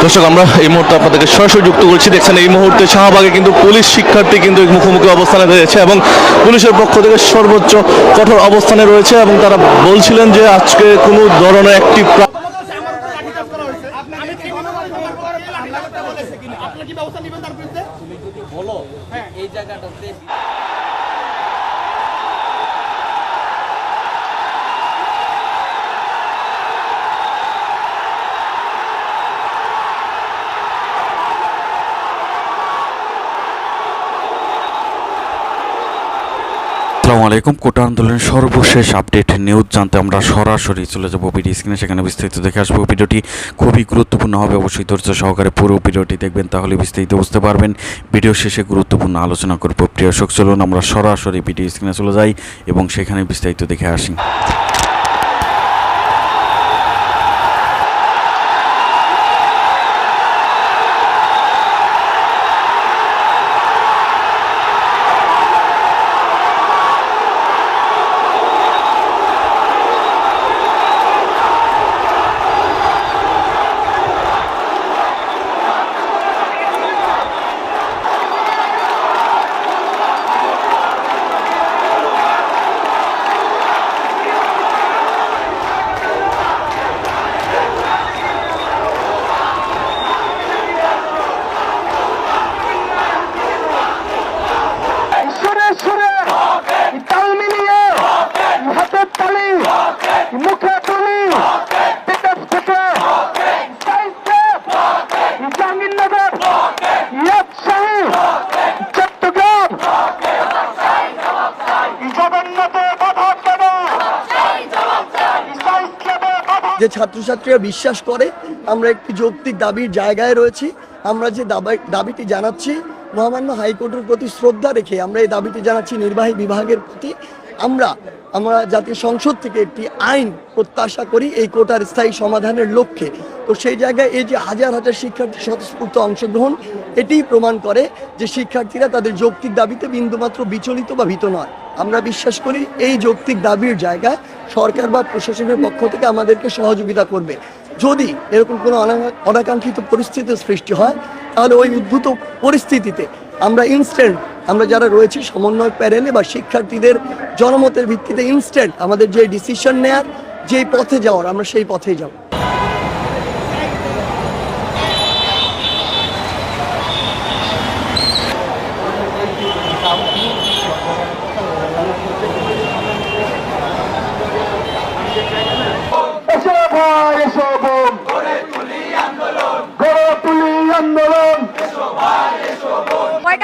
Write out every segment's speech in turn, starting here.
দর্শক আমরা এই মুহূর্তে আপনাদেরকে সরাসরি যুক্ত করছি। দেখছেন এই মুহূর্তে শাহবাগে কিন্তু পুলিশ শিক্ষার্থী কিন্তু মুখোমুখি অবস্থানে রয়েছে এবং পুলিশের পক্ষ থেকে সর্বোচ্চ কঠোর অবস্থানে রয়েছে এবং তারা বলছিলেন যে আজকে কোনো ধরনের একটি কি ব্যবস্থা নেবেন তার বিরুদ্ধে? বলো এই জায়গাটাতে আলাইকুম। কোটা আন্দোলনের সর্বশেষ আপডেট নিউজ জানতে আমরা সরাসরি চলে যাব ভিডিও স্ক্রিনে। সেখানে বিস্তারিত দেখে আসব। ভিডিওটি খুবই গুরুত্বপূর্ণ হবে। অবশ্যই ধৈর্য সহকারে পুরো ভিডিওটি দেখবেন, তাহলে বিস্তারিত বুঝতে পারবেন। ভিডিও শেষে গুরুত্বপূর্ণ আলোচনা করব। প্রিয় শোক চলুন আমরা সরাসরি ভিডিও স্ক্রিনে চলে যাই এবং সেখানে বিস্তারিত দেখে আসি সুরে সুরে তাল মিলিয়ে হাতের তালি মুখে তুলি পেটে ফুটে জাহাঙ্গীরনগর রাজশাহী চট্টগ্রাম জগন্নাথে বাধা কেন ইসলামে বাধা যে ছাত্রছাত্রীরা বিশ্বাস করে, আমরা একটি যৌক্তিক দাবির জায়গায় রয়েছি। আমরা যে দাবি- দাবিটি জানাচ্ছি, মহামান্য হাইকোর্টের প্রতি শ্রদ্ধা রেখে আমরা এই দাবিটি জানাচ্ছি নির্বাহী বিভাগের প্রতি। আমরা আমরা জাতীয় সংসদ থেকে একটি আইন প্রত্যাশা করি এই কোটার স্থায়ী সমাধানের লক্ষ্যে। তো সেই জায়গায় এই যে হাজার হাজার শিক্ষার্থী স্বতঃস্ফূর্ত অংশগ্রহণ, এটিই প্রমাণ করে যে শিক্ষার্থীরা তাদের যৌক্তিক দাবিতে বিন্দুমাত্র বিচলিত বা ভীত নয়। আমরা বিশ্বাস করি এই যৌক্তিক দাবির জায়গায় সরকার বা প্রশাসনের পক্ষ থেকে আমাদেরকে সহযোগিতা করবে। যদি এরকম কোনো অনাকাঙ্ক্ষিত পরিস্থিতির সৃষ্টি হয়, তাহলে ওই উদ্ভূত পরিস্থিতিতে আমরা ইনস্ট্যান্ট আমরা যারা রয়েছি সমন্বয় প্যানেলে বা শিক্ষার্থীদের জনমতের ভিত্তিতে ইনস্ট্যান্ট আমাদের যে ডিসিশন নেয়ার, যেই পথে যাওয়ার, আমরা সেই পথেই যাব।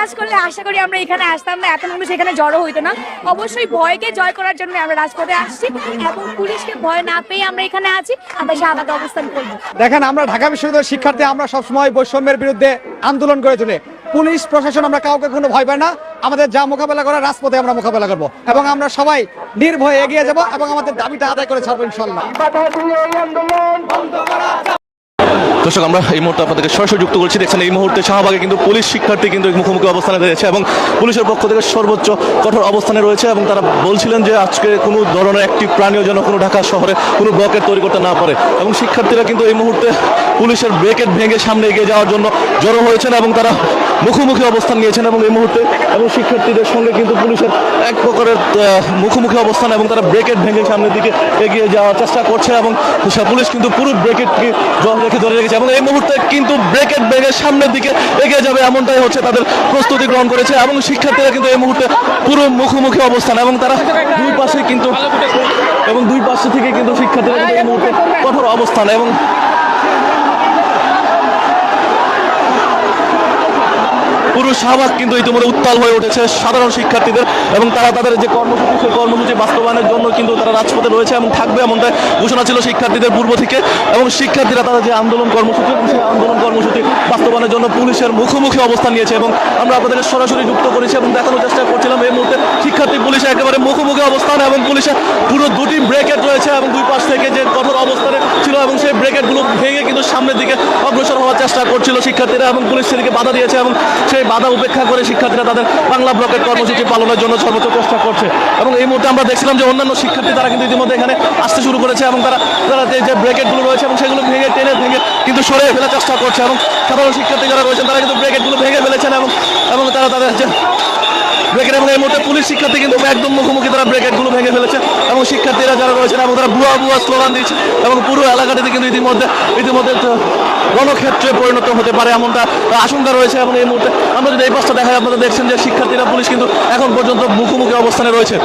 কাজ করলে আশা করি আমরা এখানে আসতাম না। এত মানুষ এখানে জড়ো হইতো না। অবশ্যই ভয়কে জয় করার জন্য আমরা রাজপথে আসছি এবং পুলিশকে ভয় না পেয়ে আমরা এখানে আছি। আমরা শাহবাগে অবস্থান করব। দেখেন আমরা ঢাকা বিশ্ববিদ্যালয়ের শিক্ষার্থী আমরা সবসময় বৈষম্যের বিরুদ্ধে আন্দোলন করে তুলে। পুলিশ প্রশাসন আমরা কাউকে কোনো ভয় পাই না। আমাদের যা মোকাবেলা করা রাজপথে আমরা মোকাবেলা করব। এবং আমরা সবাই নির্ভয়ে এগিয়ে যাব এবং আমাদের দাবিটা আদায় করে ছাড়বো ইনশাল্লাহ দর্শক, আমরা এই মুহূর্তে আপনাদেরকে সরাসরি যুক্ত করছি। দেখছেন, এই মুহূর্তে শাহবাগে কিন্তু পুলিশ শিক্ষার্থী কিন্তু মুখোমুখি অবস্থানে রয়েছে এবং পুলিশের পক্ষ থেকে সর্বোচ্চ কঠোর অবস্থানে রয়েছে এবং তারা বলছিলেন যে আজকে কোনো ধরনের একটি প্রাণীয় যেন কোনো ঢাকা শহরে কোনো ব্লকেট তৈরি করতে না পারে। এবং শিক্ষার্থীরা কিন্তু এই মুহূর্তে পুলিশের ব্রেকেট ভেঙে সামনে এগিয়ে যাওয়ার জন্য জড়ো হয়েছেন এবং তারা মুখোমুখি অবস্থান নিয়েছেন এবং এই মুহূর্তে এবং শিক্ষার্থীদের সঙ্গে কিন্তু পুলিশের এক প্রকারের মুখোমুখি অবস্থান এবং তারা ব্রেকেট ভেঙে সামনের দিকে এগিয়ে যাওয়ার চেষ্টা করছে এবং পুলিশ কিন্তু পুরো ব্রেকেটকে জল রেখে ধরে রেখেছে। এবং এই মুহূর্তে কিন্তু ব্রেকেট ব্রেকের সামনের দিকে এগিয়ে যাবে, এমনটাই হচ্ছে তাদের প্রস্তুতি গ্রহণ করেছে। এবং শিক্ষার্থীরা কিন্তু এই মুহূর্তে পুরো মুখোমুখি অবস্থান এবং তারা দুই পাশে কিন্তু এবং দুই পাশে থেকে কিন্তু শিক্ষার্থীরা কিন্তু এই মুহূর্তে কঠোর অবস্থান এবং পুরো শাহবাগ কিন্তু ইতিমধ্যে উত্তাল হয়ে উঠেছে সাধারণ শিক্ষার্থীদের এবং তারা তাদের যে কর্মসূচি, সেই কর্মসূচি বাস্তবায়নের জন্য কিন্তু তারা রাজপথে রয়েছে এবং থাকবে এমনটাই ঘোষণা ছিল শিক্ষার্থীদের পূর্ব থেকে এবং শিক্ষার্থীরা তারা যে আন্দোলন কর্মসূচি সেই আন্দোলন কর্মসূচি বাস্তবায়নের জন্য পুলিশের মুখোমুখি অবস্থান নিয়েছে এবং আমরা আপনাদের সরাসরি যুক্ত করেছি এবং দেখানোর চেষ্টা করছিলাম এই মুহূর্তে শিক্ষার্থী পুলিশের একেবারে মুখোমুখি অবস্থান এবং পুলিশের পুরো দুটি ব্রেকেট রয়েছে এবং দুই পাশ থেকে যে কঠোর অবস্থানে ছিল এবং সেই ব্রেকেটগুলো ভেঙে কিন্তু সামনের দিকে অগ্রসর হওয়ার চেষ্টা করছিল শিক্ষার্থীরা এবং পুলিশ সেদিকে বাধা দিয়েছে এবং সেই বাধা উপেক্ষা করে শিক্ষার্থীরা তাদের বাংলা ব্লকের কর্মসূচি পালনের জন্য সর্বোচ্চ চেষ্টা করছে। এবং এই মুহূর্তে আমরা দেখছিলাম যে অন্যান্য শিক্ষার্থী তারা কিন্তু ইতিমধ্যে এখানে আসতে শুরু করেছে এবং তারা তারা যে যে ব্রেকেটগুলো রয়েছে এবং সেগুলো ভেঙে, টেনে ভেঙে কিন্তু সরে ফেলার চেষ্টা করছে। এবং সাধারণ শিক্ষার্থী যারা রয়েছেন তারা কিন্তু ব্রেকেটগুলো ভেঙে ফেলেছেন এবং এবং তারা তাদের যে এবং এই মুহূর্তে পুলিশ শিক্ষার্থী কিন্তু একদম মুখোমুখি তারা ব্রেকেটগুলো ভেঙে ফেলেছে এবং শিক্ষার্থীরা যারা রয়েছেন এবং তারা বুয়া বুয়া স্লোগান দিচ্ছে এবং পুরো এলাকাটিতে কিন্তু ইতিমধ্যে ইতিমধ্যে রণক্ষেত্রে পরিণত হতে পারে এমনটা আশঙ্কা রয়েছে এবং এই মুহূর্তে আমরা যদি এই পাশটা দেখাই, আপনারা দেখছেন যে শিক্ষার্থীরা, পুলিশ কিন্তু এখন পর্যন্ত মুখোমুখি অবস্থানে রয়েছে।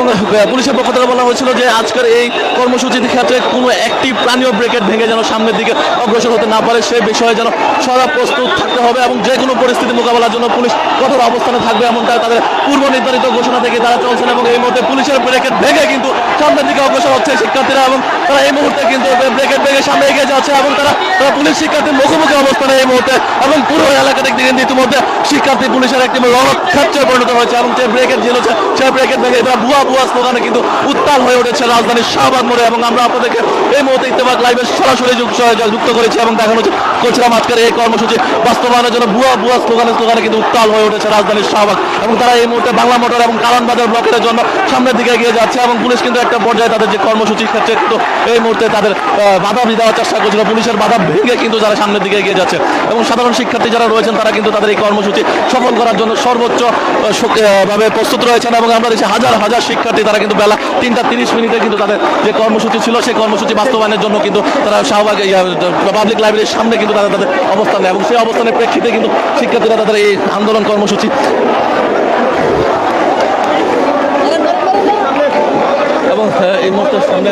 এবং পুলিশের পক্ষ থেকে বলা হয়েছিল যে আজকের এই কর্মসূচির ক্ষেত্রে কোনো একটি প্রাণীয় ব্রেকেট ভেঙে যেন সামনের দিকে অগ্রসর হতে না পারে সেই বিষয়ে যেন সদা প্রস্তুত থাকতে হবে এবং যে কোনো পরিস্থিতি মোকাবেলার জন্য পুলিশ কঠোর অবস্থানে থাকবে এমনটা তাদের পূর্ব নির্ধারিত ঘোষণা থেকে তারা চলছেন এবং এই মুহূর্তে পুলিশের ব্রেকেট ভেঙে কিন্তু সামনের দিকে অগ্রসর হচ্ছে শিক্ষার্থীরা এবং তারা এই মুহূর্তে কিন্তু ব্রেকেট ভেঙে সামনে এগিয়ে যাচ্ছে এবং তারা তারা পুলিশ শিক্ষার্থীর মুখোমুখি অবস্থানে এই মুহূর্তে এবং পুরো এলাকাতে কিন্তু ইতিমধ্যে শিক্ষার্থী পুলিশের একটি রণক্ষেত্রে পরিণত হয়েছে এবং যে ব্রেকেট ঝিলেছে সেই ব্রেকেট ভেঙে তারা ভুয়া ভুয়া স্লোগানে কিন্তু উত্তাল হয়ে উঠেছে রাজধানীর শাহবাগ মোড়ে এবং আমরা আপনাদেরকে এই মুহূর্তে ইত্তেফাক লাইভে সরাসরি যুক্ত করেছি এবং দেখানো করছিলাম আজকের এই কর্মসূচি বাস্তবায়নের জন্য ভুয়া ভুয়া স্লোগানে স্লোগানে কিন্তু উত্তাল হয়ে উঠেছে রাজধানীর শাহবাগ এবং তারা এই মুহূর্তে বাংলা মোটর এবং কারণ ব্লকের জন্য সামনের দিকে এগিয়ে যাচ্ছে এবং পুলিশ কিন্তু একটা পর্যায়ে তাদের যে কর্মসূচি ক্ষেত্রে কিন্তু এই মুহূর্তে তাদের বাধা দেওয়ার চেষ্টা করছিল। পুলিশের বাধা ভেঙে কিন্তু যারা সামনের দিকে এগিয়ে যাচ্ছে এবং সাধারণ শিক্ষার্থী যারা রয়েছেন তারা কিন্তু তাদের এই কর্মসূচি সফল করার জন্য সর্বোচ্চ ভাবে প্রস্তুত রয়েছেন এবং আমরা দেখছি হাজার হাজার শিক্ষার্থী তারা কিন্তু বেলা তিনটা তিরিশ মিনিটে কিন্তু তাদের যে কর্মসূচি ছিল সেই কর্মসূচি বাস্তবায়নের জন্য কিন্তু তারা শাহবাগ পাবলিক লাইব্রেরির সামনে কিন্তু তারা তাদের অবস্থান নেয়। এবং সেই অবস্থানের প্রেক্ষিতে কিন্তু শিক্ষার্থীরা তাদের এই আন্দোলন কর্মসূচি এবং আহ, এই মুহূর্তে সামনে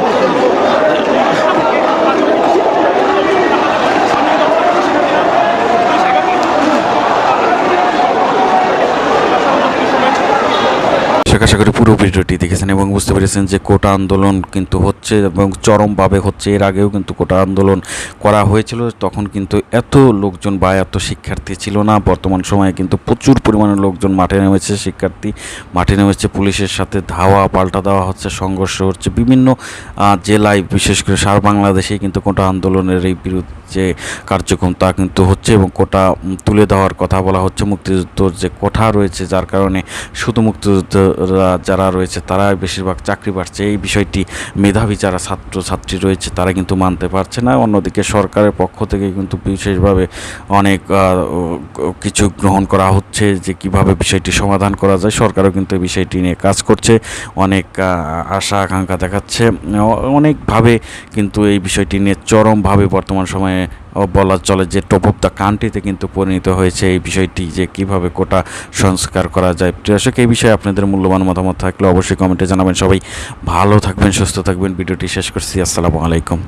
দর্শক আশা করি পুরো ভিডিওটি দেখেছেন এবং বুঝতে পেরেছেন যে কোটা আন্দোলন কিন্তু হচ্ছে এবং চরমভাবে হচ্ছে। এর আগেও কিন্তু কোটা আন্দোলন করা হয়েছিল। তখন কিন্তু এত লোকজন বা এত শিক্ষার্থী ছিল না। বর্তমান সময়ে কিন্তু প্রচুর পরিমাণে লোকজন মাঠে নেমেছে। শিক্ষার্থী মাঠে নেমেছে। পুলিশের সাথে ধাওয়া, পাল্টা দেওয়া হচ্ছে। সংঘর্ষ হচ্ছে। বিভিন্ন জেলায় বিশেষ করে সারা বাংলাদেশেই কিন্তু কোটা আন্দোলনের এই বিরুদ্ধে যে কার্যক্রম তা কিন্তু হচ্ছে এবং কোটা তুলে দেওয়ার কথা বলা হচ্ছে মুক্তিযুদ্ধর যে কোঠা রয়েছে, যার কারণে শুধু মুক্তিযোদ্ধারা যারা রয়েছে তারা বেশিরভাগ চাকরি পাচ্ছে। এই বিষয়টি মেধাবী যারা ছাত্র ছাত্রী রয়েছে তারা কিন্তু মানতে পারছে না। অন্যদিকে সরকারের পক্ষ থেকে কিন্তু বিশেষভাবে অনেক কিছু গ্রহণ করা হচ্ছে যে কীভাবে বিষয়টি সমাধান করা যায়। সরকারও কিন্তু এই বিষয়টি নিয়ে কাজ করছে। অনেক আশা, আকাঙ্ক্ষা দেখাচ্ছে। অনেকভাবে কিন্তু এই বিষয়টি নিয়ে চরমভাবে বর্তমান সময়ে বলা চলে যে টপ অফ দ্য কান্ট্রিতে কিন্তু পরিণত হয়েছে এই বিষয়টি যে কীভাবে কোটা সংস্কার করা যায়। প্রিয় এই বিষয়ে আপনাদের মূল্যবান মতামত থাকলে অবশ্যই কমেন্টে জানাবেন সবাই। ভালো থাকবেন, সুস্থ থাকবেন। ভিডিওটি শেষ করছি। আসসালামু আলাইকুম।